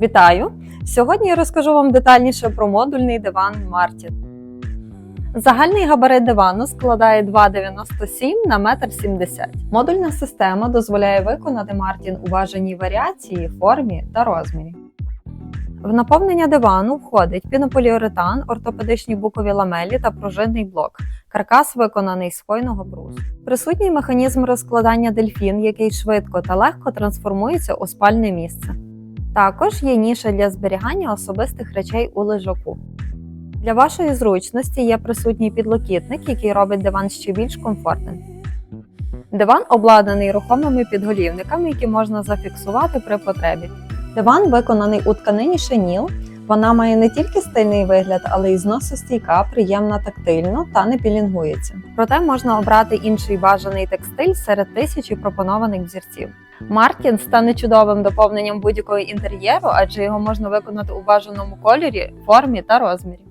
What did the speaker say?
Вітаю! Сьогодні я розкажу вам детальніше про модульний диван Martin. Загальний габарит дивану складає 2,97 на 1,70 м. Модульна система дозволяє виконати Martin у бажаній варіації, формі та розмірі. В наповнення дивану входить пінополіуретан, ортопедичні букові ламелі та пружинний блок. Каркас виконаний з хвойного брусу. Присутній механізм розкладання дельфін, який швидко та легко трансформується у спальне місце. Також є ніша для зберігання особистих речей у лежаку. Для вашої зручності є присутній підлокітник, який робить диван ще більш комфортним. Диван обладнаний рухомими підголівниками, які можна зафіксувати при потребі. Диван виконаний у тканині шеніл. Вона має не тільки стильний вигляд, але й зносостійка, приємна тактильно та не пілінгується. Проте можна обрати інший бажаний текстиль серед тисячі пропонованих взірців. Мартін стане чудовим доповненням будь-якого інтер'єру, адже його можна виконати у бажаному кольорі, формі та розмірі.